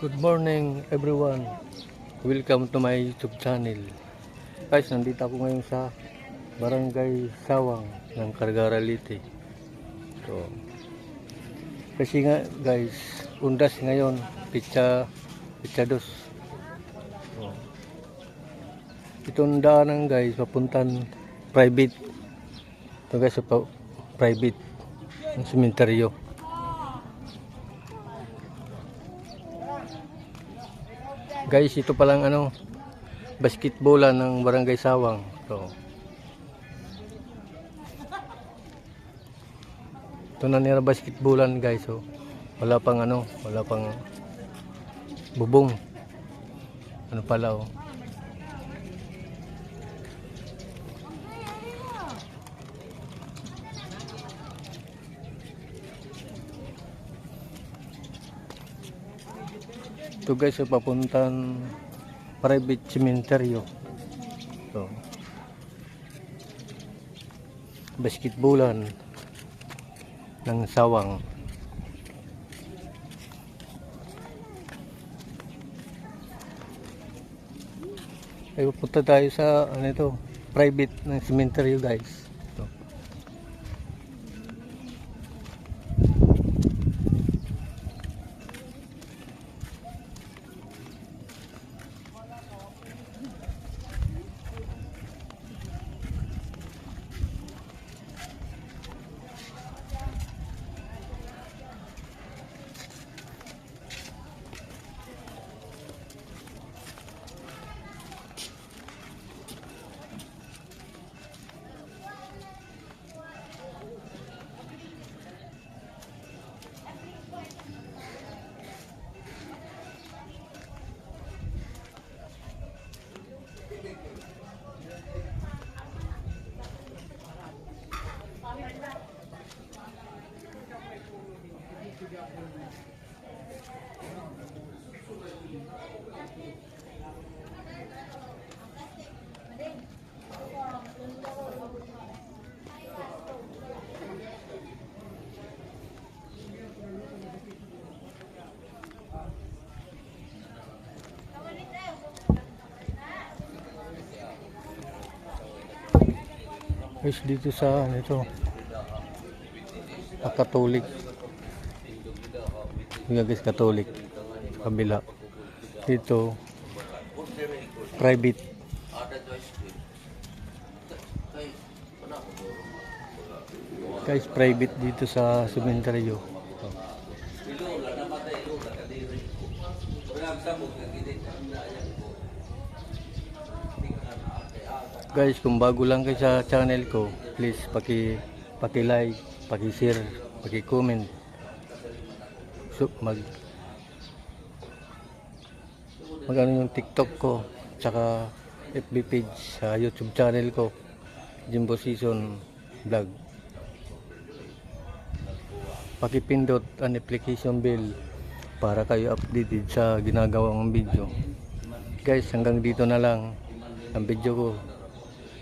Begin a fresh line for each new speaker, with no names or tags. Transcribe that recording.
Good morning everyone. Welcome to my YouTube channel. Guys, nandito ako ngayon sa Barangay Sawang ng Cargara Lite. So, kasi nga guys, undas ngayon, pitsa, pitsa dos. So, itong daanan guys, papuntan private. Ito guys, private, ang sementeryo. Guys, ito palang ano, basketballan ng Barangay Sawang. So, ito na nila basketballan guys. So, wala pang ano, wala pang bubong. Ano pala oh. Ito guys, ay papuntan private cementerio. So, basketballan ng sawang. Ay, pupunta tayo sa ano ito, private ng cementerio guys. Guys, dito sa ano ito, ah, Katolik. Yung Katolik. Kabila. Dito, private. Guys, private dito sa sementeryo. Guys, kung bago lang kayo sa channel ko, please paki paki-like, paki-share, paki-comment. So, mag mag ano yung TikTok ko, tsaka FB page sa YouTube channel ko, Jimbo Season Vlog. Pakipindot ang application bell para kayo updated sa ginagawang video. Guys, hanggang dito na lang ang video ko.